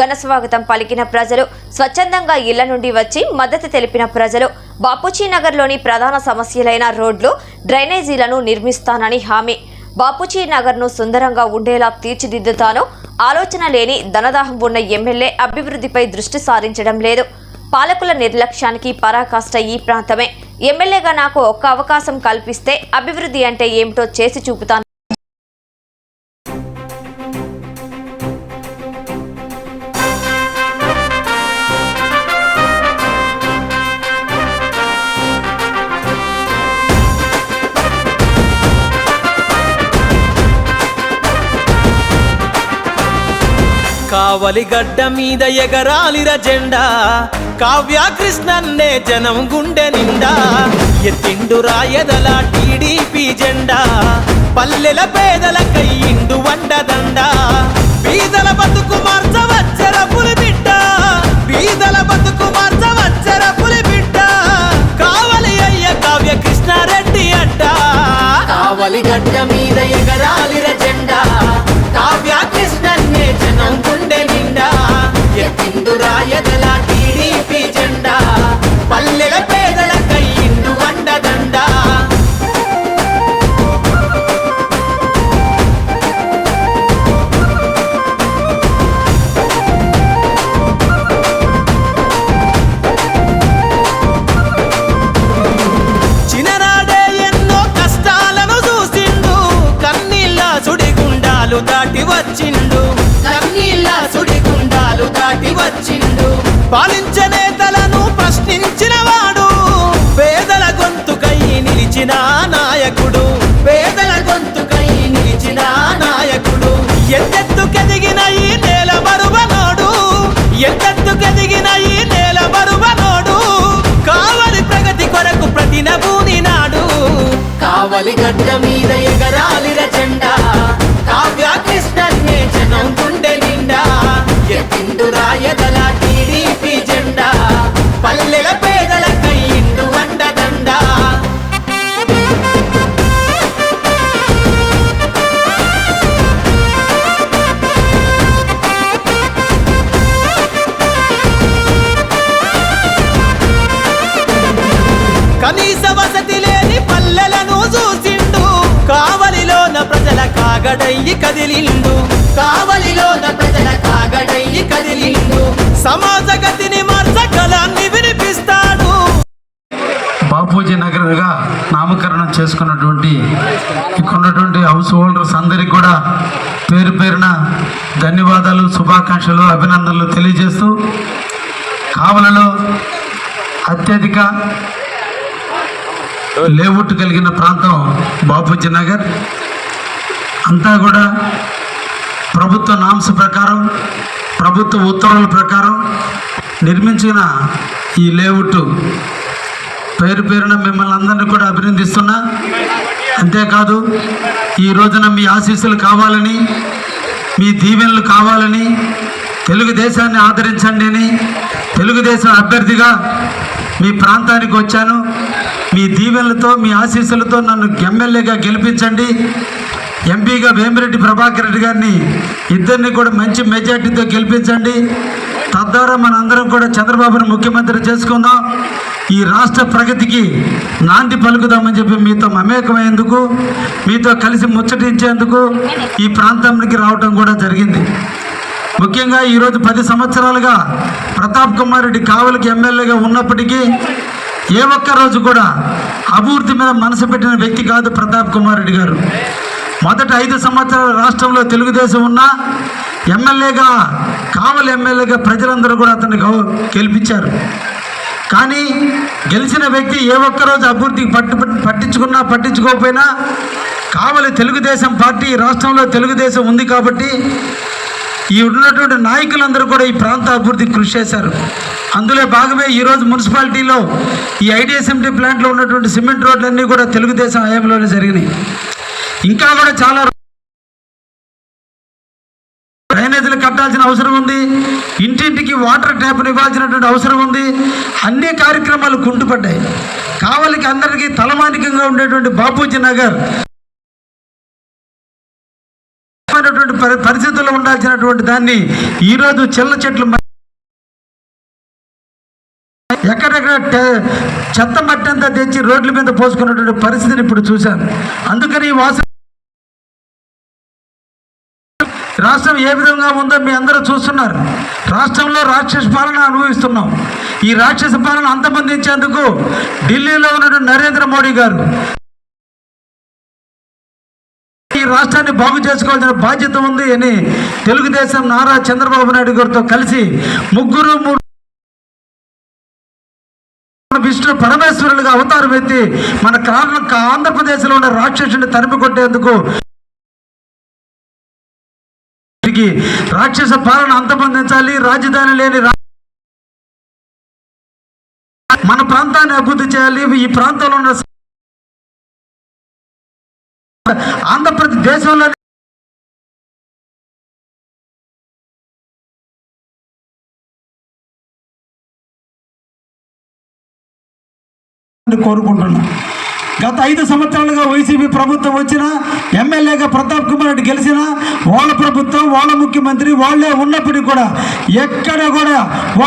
ఘన స్వాగతం పలికిన ప్రజలు. స్వచ్ఛందంగా ఇళ్ళ నుండి వచ్చి మద్దతు తెలిపిన ప్రజలు. బాపూజీ నగర్లోని ప్రధాన సమస్యలైన రోడ్లు డ్రైనేజీలను నిర్మిస్తానని హామీ. బాపూజీ నగర్ను సుందరంగా ఉండేలా తీర్చిదిద్దుతాను. ఆలోచన లేని ధనదాహం ఉన్న ఎమ్మెల్యే అభివృద్ధిపై దృష్టి సారించడం లేదు. పాలకుల నిర్లక్ష్యానికి పరాకాష్ట ఈ ప్రాంతమే. ఎమ్మెల్యేగా నాకు ఒక్క అవకాశం కల్పిస్తే అభివృద్ధి అంటే ఏమిటో చేసి చూపుతాను. కావలి గడ్డ మీద ఎగరాలిర జెండా. కావ్య కృష్ణన్నే జనం గుండె నిండా. ఎత్తిండు రాయదల టీడీపీ జెండా. పల్లెల పేదల పాలించే నేతలను ప్రశ్నించిన వాడు పేదల గొంతుకై నిలిచిన నాయకుడు. పేదల గొంతుకై నిలిచిన నాయకుడు. ఎంతెత్తుకెదిగిన ఈ నేల బరువనోడు. ఎంతెత్తుకెదిగిన ఈ నేల బరువనోడు. కావలి ప్రగతి కొరకు ప్రతి నభూని నాడు కావలి గడ్డ మీద ఎగరాలి జెండా కావ్య కృష్ణ జనం గుండె నిండా. ఎత్తిండు రాయ కాగడయ్యి కదిలిండు. కావలిలోన ప్రజల కాగడయ్యి కదిలిండు. సమాజ గతిని మార్చగలాన్ని వినిపిస్తాడు. బాపూజీ నగర్గా నామకరణం చేసుకున్నటువంటి ఇక్కడ ఉన్నటువంటి హౌస్ హోల్డర్స్ అందరికి కూడా పేరు పేరున ధన్యవాదాలు శుభాకాంక్షలు అభినందనలు తెలియజేస్తూ కావలలో అత్యధిక లేఅవుట్ కలిగిన ప్రాంతం బాపూజీ నగర్. అంతా కూడా ప్రభుత్వ నామ్స్ ప్రకారం ప్రభుత్వ ఉత్తర్వుల ప్రకారం నిర్మించిన ఈ లేఅవుట్. పేరు పేరున మిమ్మల్ని అందరినీ కూడా అభినందిస్తున్నా. అంతేకాదు ఈ రోజున మీ ఆశీస్సులు కావాలని మీ దీవెనలు కావాలని తెలుగుదేశాన్ని ఆదరించండి అని తెలుగుదేశం అభ్యర్థిగా మీ ప్రాంతానికి వచ్చాను. మీ దీవెనలతో మీ ఆశీస్సులతో నన్ను ఎమ్మెల్యేగా గెలిపించండి. ఎంపీగా వేమిరెడ్డి ప్రభాకర్ రెడ్డి గారిని ఇద్దరిని కూడా మంచి మెజార్టీతో గెలిపించండి. తద్వారా మనందరం కూడా చంద్రబాబును ముఖ్యమంత్రి చేసుకుందాం. ఈ రాష్ట్ర ప్రగతికి నాంది పలుకుదామని చెప్పి మీతో మమేకమయ్యేందుకు మీతో కలిసి ముచ్చటించేందుకు ఈ ప్రాంతానికి రావటం కూడా జరిగింది. ముఖ్యంగా ఈరోజు పది సంవత్సరాలుగా ప్రతాప్ కుమార్ రెడ్డి కావలికి ఎమ్మెల్యేగా ఉన్నప్పటికీ ఏ ఒక్క రోజు కూడా అభివృద్ధి మీద మనసు పెట్టిన వ్యక్తి కాదు ప్రతాప్ కుమార్ రెడ్డి గారు. మొదట ఐదు సంవత్సరాలు రాష్ట్రంలో తెలుగుదేశం ఉన్నా ఎమ్మెల్యేగా కావలి ఎమ్మెల్యేగా ప్రజలందరూ కూడా అతన్ని గౌ గెలిపించారు. కానీ గెలిచిన వ్యక్తి ఏ ఒక్కరోజు అభివృద్ధికి పట్టు పట్టించుకున్నా పట్టించుకోకపోయినా కావలి తెలుగుదేశం పార్టీ ఈ రాష్ట్రంలో తెలుగుదేశం ఉంది కాబట్టి ఈ ఉన్నటువంటి నాయకులందరూ కూడా ఈ ప్రాంత అభివృద్ధికి కృషి చేశారు. అందులో భాగమే ఈరోజు మున్సిపాలిటీలో ఈ ఐడిఎస్ఎంటీ ప్లాంట్లో ఉన్నటువంటి సిమెంట్ రోడ్లన్నీ కూడా తెలుగుదేశం హయాంలోనే జరిగినాయి. ఇంకా కూడా చాలా డ్రైనేజీలు కట్టాల్సిన అవసరం ఉంది. ఇంటింటికి వాటర్ ట్యాప్ను ఇవ్వాల్సినటువంటి అవసరం ఉంది. అన్ని కార్యక్రమాలు కుంటుపడ్డాయి. కావలికి అందరికీ తలమానికంగా ఉండేటువంటి బాపూజీ నగర్ పరిస్థితుల్లో ఉండాల్సినటువంటి దాన్ని ఈరోజు చిల్ల చెట్లు ఎక్కడెక్కడ చెత్త మట్టంతా తెచ్చి రోడ్ల మీద పోసుకున్నటువంటి పరిస్థితిని ఇప్పుడు చూశాను. అందుకని ఈ రాష్ట్రం ఏ విధంగా ఉందో మీ అందరూ చూస్తున్నారు. రాష్ట్రంలో రాక్షస పాలన అనుభవిస్తున్నాం. ఈ రాక్షస పాలన అంతమొందించేందుకు ఢిల్లీలో ఉన్న నరేంద్ర మోడీ గారు ఈ రాష్ట్రాన్ని బాగు చేసుకోవాల్సిన బాధ్యత ఉంది అని తెలుగుదేశం నారా చంద్రబాబు నాయుడు గారితో కలిసి ముగ్గురు మూడు విష్ణు పరమేశ్వరులుగా అవతారం ఎత్తి మన కారణ ఆంధ్రప్రదేశ్లో ఉన్న రాక్షసుని తరిమి కొట్టేందుకు దీనికి రాక్షస పాలన అంతమొందించాలి రాజధాని లేని మన ప్రాంతాన్ని అభివృద్ధి చేయాలి. ఈ ప్రాంతంలో ఉన్న ఆంధ్రప్రదేశ్ దేశంలో కోరుకుంటున్నాను గత ఐదు సంవత్సరాలుగా వైసీపీ ప్రభుత్వం వచ్చిన ఎమ్మెల్యేగా ప్రతాప్ కుమార్ రెడ్డి గెలిచిన వాళ్ళ ప్రభుత్వం వాళ్ళ ముఖ్యమంత్రి వాళ్ళే ఉన్నప్పటికీ కూడా ఎక్కడ కూడా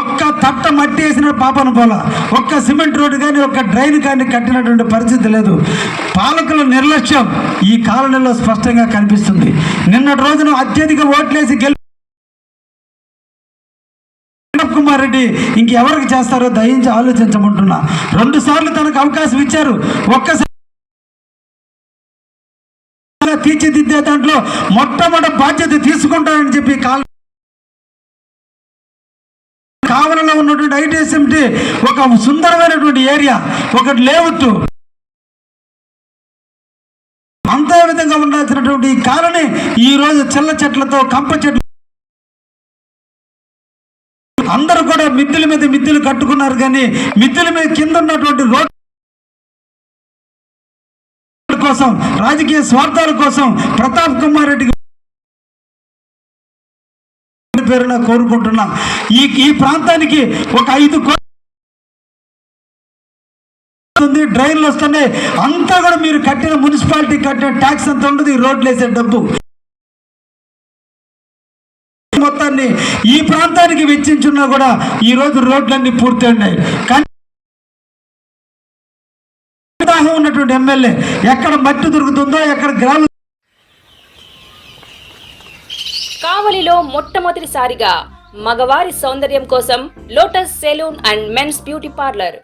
ఒక్క తట్ట మట్టి వేసిన పాపను పోల ఒక్క సిమెంట్ రోడ్డు కానీ ఒక్క డ్రైన్ కానీ కట్టినటువంటి పరిస్థితి లేదు. పాలకుల నిర్లక్ష్యం ఈ కాలనీలో స్పష్టంగా కనిపిస్తుంది. నిన్నటి రోజున అత్యధిక ఓట్లేసి గెలి ప్రతాప్ రెడ్డి ఇంకెవరికి చేస్తారో దయించి ఆలోచించమంటున్నా. రెండు సార్లు తనకు అవకాశం ఇచ్చారు. ఒక్కసారి తీర్చిదిద్దే దాంట్లో మొట్టమొదటి బాధ్యత తీసుకుంటానని చెప్పి కాల్ కావలలో ఉన్నటువంటి ఐటీఎస్ఎంటీ ఒక సుందరమైనటువంటి ఏరియా ఒకటి లేఅవుట్. అంతే విధంగా ఉండాల్సినటువంటి ఈ కాలనీ ఈ రోజు చిల్ల చెట్లతో కంప చెట్లు అందరూ కూడా మిద్దెల మీద మిద్దెలు కట్టుకున్నారు కానీ మిద్దెల మీద కింద ఉన్నటువంటి రోడ్డు కోసం రాజకీయ స్వార్థాల కోసం ప్రతాప్ కుమార్ రెడ్డి పేరున కోరుకుంటున్నా. ఈ ఈ ప్రాంతానికి ఒక ఐదు కో- డ్రైన్లు వస్తున్నాయి. అంతా కూడా మీరు కట్టిన మున్సిపాలిటీ కట్టిన ట్యాక్స్ అంత ఉండదు ఈ రోడ్లు వేసే డబ్బు. మొత్తాన్ని ఈ ప్రాంతానికి వెచ్చించున్నా కూడా ఈ రోజు రోడ్లన్నీ పూర్తి ఉన్నాయి కానీ ఉన్నటువంటి ఎమ్మెల్యే ఎక్కడ మట్టి దొరుకుతుందో ఎక్కడ గ్రామ కావలిలో మొట్టమొదటిసారిగా మగవారి సౌందర్యం కోసం Lotus salon and men's beauty parlour.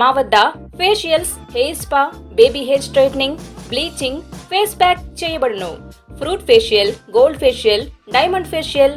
మా వద్ద facials hair spa baby hair straightening bleaching face pack చేయబడును. Fruit facial gold facial diamond facial